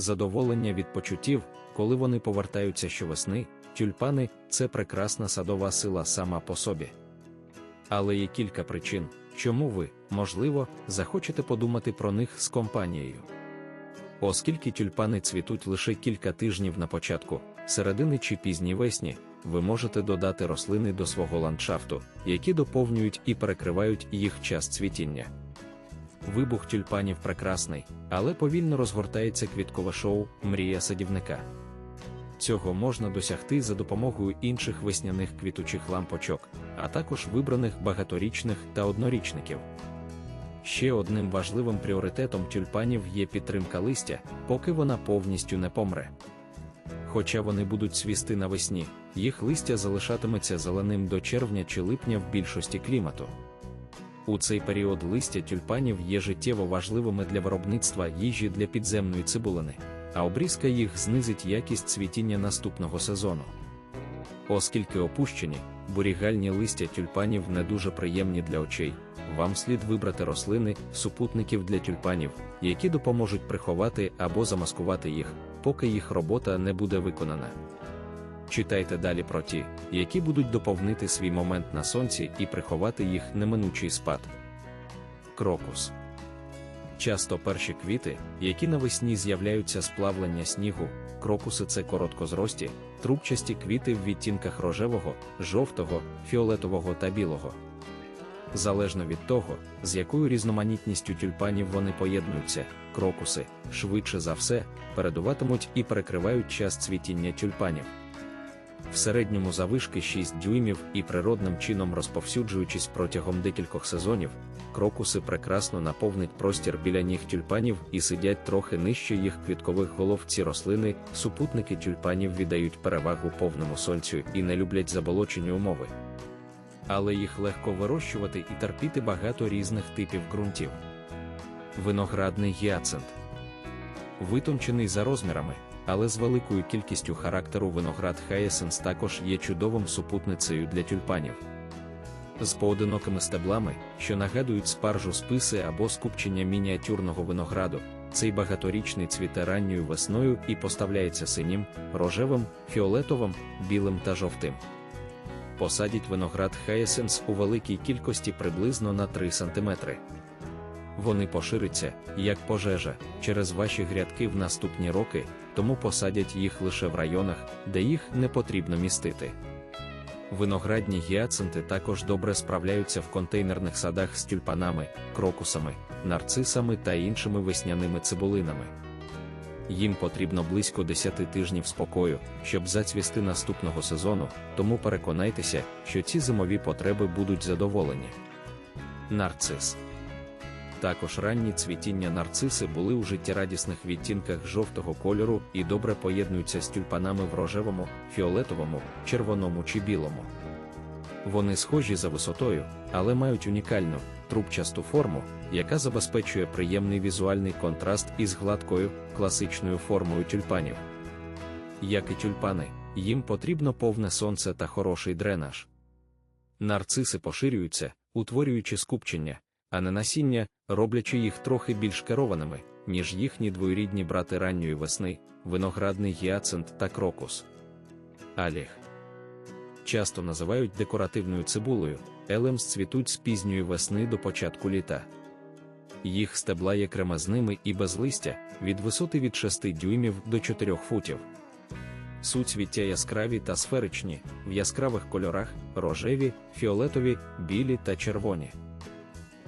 задоволення від почуттів, коли вони повертаються щовесни, тюльпани це прекрасна садова сила сама по собі. Але є кілька причин, чому ви, можливо, захочете подумати про них з компанією. Оскільки тюльпани цвітуть лише кілька тижнів на початку, середини чи пізній весні, ви можете додати рослини до свого ландшафту, які доповнюють і перекривають їх час цвітіння. Вибух тюльпанів прекрасний, але повільно розгортається квіткове шоу Мрія садівника. Цього можна досягти за допомогою інших весняних квітучих лампочок, а також вибраних багаторічних та однорічників. Ще одним важливим пріоритетом тюльпанів є підтримка листя, поки вона повністю не помре. Хоча вони будуть цвісти навесні, їх листя залишатиметься зеленим до червня чи липня в більшості клімату. У цей період листя тюльпанів є життєво важливими для виробництва їжі для підземної цибулини, а обрізка їх знизить якість цвітіння наступного сезону. Оскільки опущені, бурігальні листя тюльпанів не дуже приємні для очей, вам слід вибрати рослини, супутників для тюльпанів, які допоможуть приховати або замаскувати їх, поки їх робота не буде виконана. Читайте далі про ті, які будуть доповнити свій момент на сонці і приховати їх неминучий спад. Крокус. Часто перші квіти, які навесні з'являються з плавлення снігу, крокуси це короткозрості, трубчасті квіти в відтінках рожевого, жовтого, фіолетового та білого. Залежно від того, з якою різноманітністю тюльпанів вони поєднуються, крокуси, швидше за все, передуватимуть і перекривають час цвітіння тюльпанів. В середньому завишки 6 дюймів і природним чином розповсюджуючись протягом декількох сезонів, крокуси прекрасно наповнить простір біля ніг тюльпанів і сидять трохи нижче їх квіткових голов. Ці рослини, супутники тюльпанів віддають перевагу повному сонцю і не люблять заболочені умови. Але їх легко вирощувати і терпіти багато різних типів ґрунтів. Виноградний гіацинт витончений за розмірами, але з великою кількістю характеру виноград Хаєсенс також є чудовим супутницею для тюльпанів. З поодинокими стеблами, що нагадують спаржу списи або скупчення мініатюрного винограду, цей багаторічний цвіте ранньою весною і поставляється синім, рожевим, фіолетовим, білим та жовтим. Посадіть виноград Хаєсенс у великій кількості приблизно на 3 см. Вони поширяться, як пожежа, через ваші грядки в наступні роки, тому посадять їх лише в районах, де їх не потрібно містити. Виноградні гіацинти також добре справляються в контейнерних садах з тюльпанами, крокусами, нарцисами та іншими весняними цибулинами. Їм потрібно близько 10 тижнів спокою, щоб зацвісти наступного сезону, тому переконайтеся, що ці зимові потреби будуть задоволені. Нарцис також ранні цвітіння нарциси були у життєрадісних відтінках жовтого кольору і добре поєднуються з тюльпанами в рожевому, фіолетовому, червоному чи білому. Вони схожі за висотою, але мають унікальну, трубчасту форму, яка забезпечує приємний візуальний контраст із гладкою, класичною формою тюльпанів. Як і тюльпани, їм потрібно повне сонце та хороший дренаж. Нарциси поширюються, утворюючи скупчення, а не насіння, роблячи їх трохи більш керованими, ніж їхні двоюрідні брати ранньої весни, виноградний гіацинт та крокус. Аліх часто називають декоративною цибулею, елемс цвітуть з пізньої весни до початку літа. Їх стебла є кремезними і без листя, від висоти від 6 дюймів до 4 футів. Суцвіття яскраві та сферичні, в яскравих кольорах рожеві, фіолетові, білі та червоні.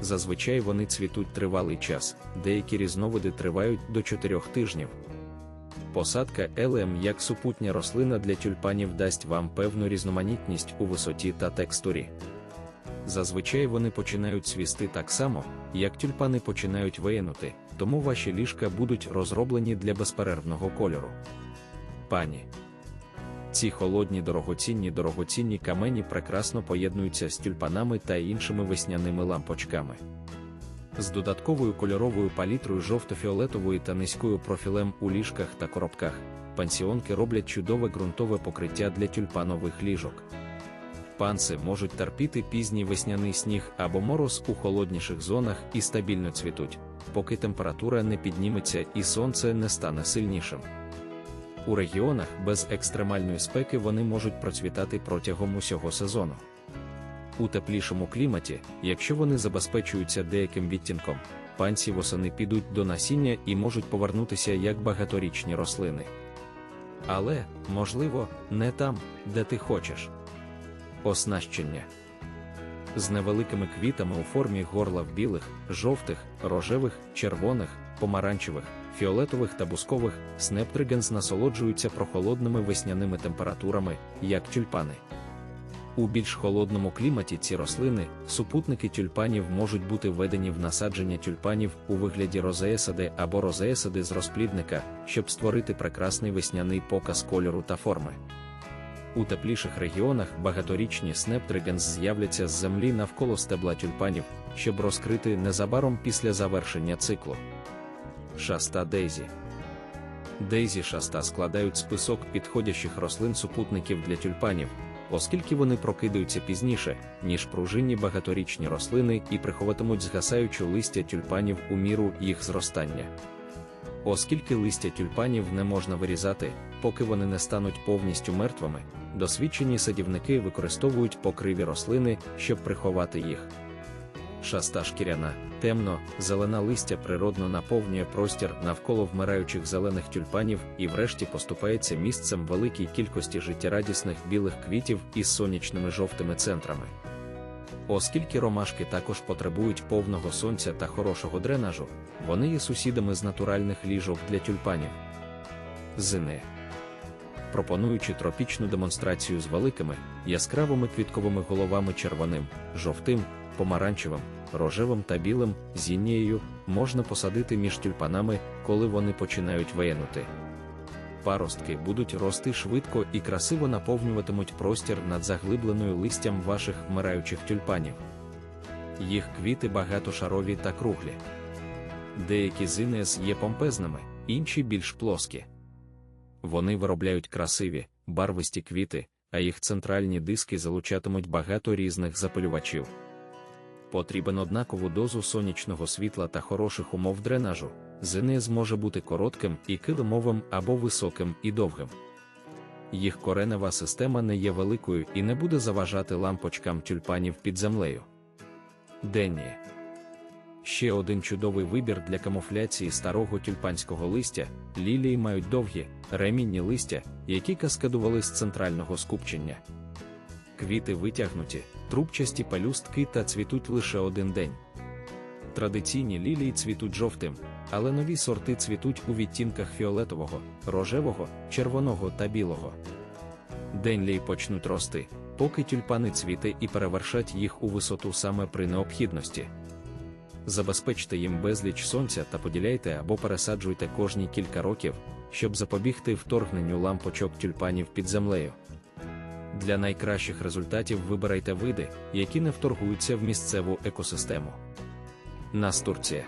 Зазвичай вони цвітуть тривалий час, деякі різновиди тривають до 4 тижнів. Посадка елем як супутня рослина для тюльпанів дасть вам певну різноманітність у висоті та текстурі. Зазвичай вони починають цвісти так само, як тюльпани починають виянути, тому ваші ліжка будуть розроблені для безперервного кольору. Пані. Ці холодні дорогоцінні дорогоцінні камені прекрасно поєднуються з тюльпанами та іншими весняними лампочками. З додатковою кольоровою палітрою жовто-фіолетовою та низькою профілем у ліжках та коробках, пансіонки роблять чудове ґрунтове покриття для тюльпанових ліжок. Панси можуть терпіти пізній весняний сніг або мороз у холодніших зонах і стабільно цвітуть, поки температура не підніметься і сонце не стане сильнішим. У регіонах без екстремальної спеки вони можуть процвітати протягом усього сезону. У теплішому кліматі, якщо вони забезпечуються деяким відтінком, панці восени підуть до насіння і можуть повернутися як багаторічні рослини. Але, можливо, не там, де ти хочеш. Оснащення з невеликими квітами у формі горла в білих, жовтих, рожевих, червоних, помаранчевих, фіолетових та бускових, снептригенс насолоджуються прохолодними весняними температурами, як тюльпани. У більш холодному кліматі ці рослини, супутники тюльпанів можуть бути введені в насадження тюльпанів у вигляді розеесади або розеесади з розплідника, щоб створити прекрасний весняний показ кольору та форми. У тепліших регіонах багаторічні снептригенс з'являться з землі навколо стебла тюльпанів, щоб розкрити незабаром після завершення циклу. Шаста Дейзі Дейзі шаста складають список підходящих рослин супутників для тюльпанів, оскільки вони прокидаються пізніше, ніж пружинні багаторічні рослини і приховатимуть згасаючу листя тюльпанів у міру їх зростання. Оскільки листя тюльпанів не можна вирізати, поки вони не стануть повністю мертвими, досвідчені садівники використовують покриві рослини, щоб приховати їх. Шаста шкіряна, темно, зелена листя природно наповнює простір навколо вмираючих зелених тюльпанів і врешті поступається місцем великій кількості життєрадісних білих квітів із сонячними жовтими центрами. Оскільки ромашки також потребують повного сонця та хорошого дренажу, вони є сусідами з натуральних ліжок для тюльпанів. Зини. Пропонуючи тропічну демонстрацію з великими, яскравими квітковими головами червоним, жовтим, помаранчевим, рожевим та білим зіннією можна посадити між тюльпанами, коли вони починають виянути. Паростки будуть рости швидко і красиво наповнюватимуть простір над заглибленою листям ваших вмираючих тюльпанів. Їх квіти багатошарові та круглі. Деякі зинес є помпезними, інші більш плоскі. Вони виробляють красиві, барвисті квіти, а їх центральні диски залучатимуть багато різних запалювачів. Потрібен однакову дозу сонячного світла та хороших умов дренажу. Зинез може бути коротким і килимовим або високим і довгим. Їх коренева система не є великою і не буде заважати лампочкам тюльпанів під землею. Денні Ще один чудовий вибір для камуфляції старого тюльпанського листя. Лілії мають довгі, ремінні листя, які каскадували з центрального скупчення. Квіти витягнуті, трубчасті палюстки та цвітуть лише один день. Традиційні лілії цвітуть жовтим, але нові сорти цвітуть у відтінках фіолетового, рожевого, червоного та білого. Денлії почнуть рости, поки тюльпани цвіти і перевершать їх у висоту саме при необхідності. Забезпечте їм безліч сонця та поділяйте або пересаджуйте кожні кілька років, щоб запобігти вторгненню лампочок тюльпанів під землею. Для найкращих результатів вибирайте види, які не вторгуються в місцеву екосистему. Настурція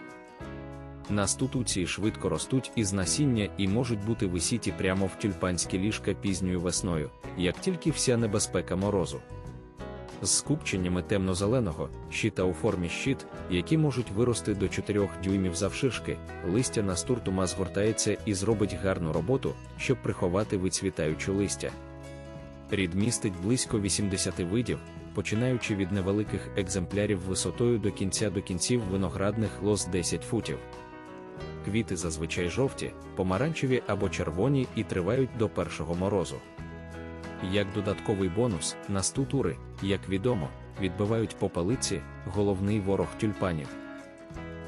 Настутуції швидко ростуть із насіння і можуть бути висіті прямо в тюльпанські ліжка пізньою весною, як тільки вся небезпека морозу. З скупченнями темно-зеленого, щита у формі щит, які можуть вирости до 4 дюймів завширшки, листя настуртума згортається і зробить гарну роботу, щоб приховати вицвітаючу листя. Рід містить близько 80 видів, починаючи від невеликих екземплярів висотою до кінця до кінців виноградних лоз 10 футів. Квіти зазвичай жовті, помаранчеві або червоні і тривають до першого морозу. Як додатковий бонус, настутури, як відомо, відбивають попелиці, головний ворог тюльпанів.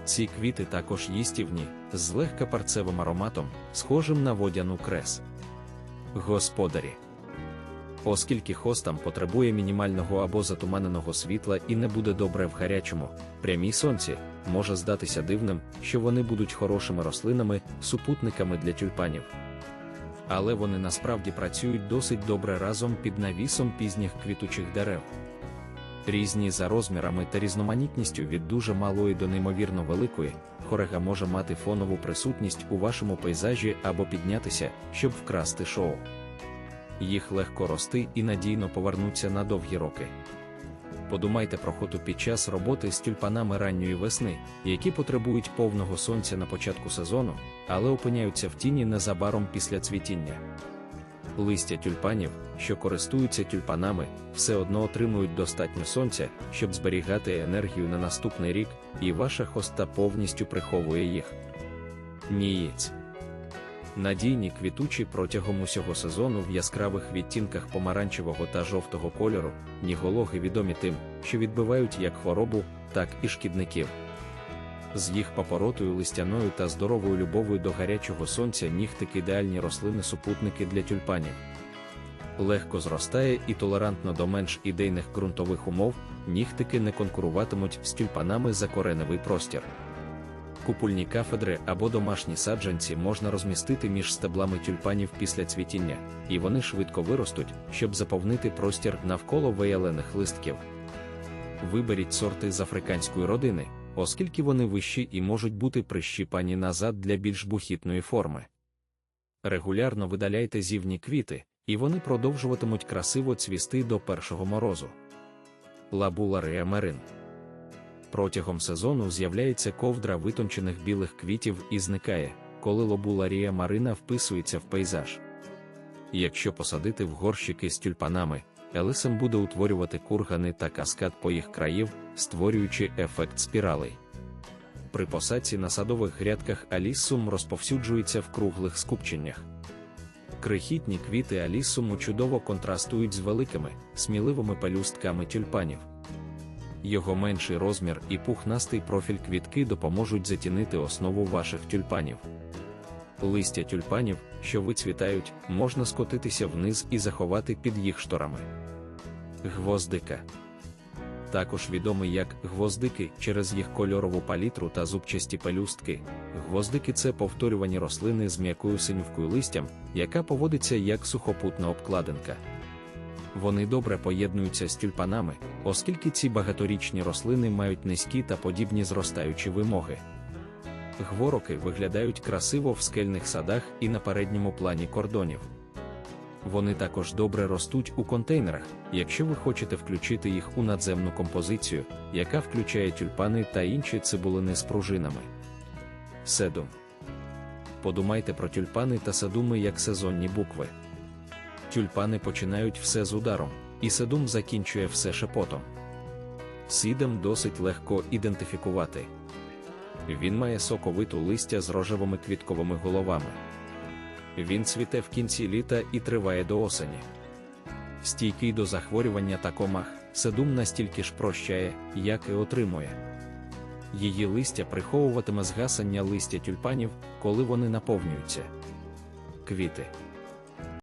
Ці квіти також їстівні, з легка парцевим ароматом, схожим на водяну крес. Господарі. Оскільки хостам потребує мінімального або затуманеного світла і не буде добре в гарячому, прямій сонці, може здатися дивним, що вони будуть хорошими рослинами, супутниками для тюльпанів. Але вони насправді працюють досить добре разом під навісом пізніх квітучих дерев. Різні за розмірами та різноманітністю від дуже малої до неймовірно великої, хорега може мати фонову присутність у вашому пейзажі або піднятися, щоб вкрасти шоу їх легко рости і надійно повернуться на довгі роки. Подумайте про хоту під час роботи з тюльпанами ранньої весни, які потребують повного сонця на початку сезону, але опиняються в тіні незабаром після цвітіння. Листя тюльпанів, що користуються тюльпанами, все одно отримують достатньо сонця, щоб зберігати енергію на наступний рік, і ваша хоста повністю приховує їх. Нієць. Надійні квітучі протягом усього сезону в яскравих відтінках помаранчевого та жовтого кольору, нігологи відомі тим, що відбивають як хворобу, так і шкідників. З їх папоротою листяною та здоровою любовою до гарячого сонця нігтик ідеальні рослини-супутники для тюльпанів. Легко зростає і толерантно до менш ідейних ґрунтових умов, нігтики не конкуруватимуть з тюльпанами за кореневий простір. Купульні кафедри або домашні саджанці можна розмістити між стеблами тюльпанів після цвітіння, і вони швидко виростуть, щоб заповнити простір навколо виялених листків. Виберіть сорти з африканської родини, оскільки вони вищі і можуть бути прищіпані назад для більш бухітної форми. Регулярно видаляйте зівні квіти, і вони продовжуватимуть красиво цвісти до першого морозу. Лабула реамерин Протягом сезону з'являється ковдра витончених білих квітів і зникає, коли лобуларія марина вписується в пейзаж. Якщо посадити в горщики з тюльпанами, Елисем буде утворювати кургани та каскад по їх країв, створюючи ефект спіралей. При посадці на садових грядках аліссум розповсюджується в круглих скупченнях. Крихітні квіти аліссуму чудово контрастують з великими, сміливими пелюстками тюльпанів. Його менший розмір і пухнастий профіль квітки допоможуть затінити основу ваших тюльпанів. Листя тюльпанів, що вицвітають, можна скотитися вниз і заховати під їх шторами. Гвоздика також відомий як гвоздики через їх кольорову палітру та зубчасті пелюстки. Гвоздики це повторювані рослини з м'якою синювкою листям, яка поводиться як сухопутна обкладинка. Вони добре поєднуються з тюльпанами, оскільки ці багаторічні рослини мають низькі та подібні зростаючі вимоги. Гвороки виглядають красиво в скельних садах і на передньому плані кордонів. Вони також добре ростуть у контейнерах, якщо ви хочете включити їх у надземну композицію, яка включає тюльпани та інші цибулини з пружинами. Седум. Подумайте про тюльпани та седуми як сезонні букви. Тюльпани починають все з ударом, і седум закінчує все шепотом. Сідем досить легко ідентифікувати. Він має соковиту листя з рожевими квітковими головами. Він цвіте в кінці літа і триває до осені. Стійкий до захворювання та комах, седум настільки ж прощає, як і отримує. Її листя приховуватиме згасання листя тюльпанів, коли вони наповнюються. Квіти.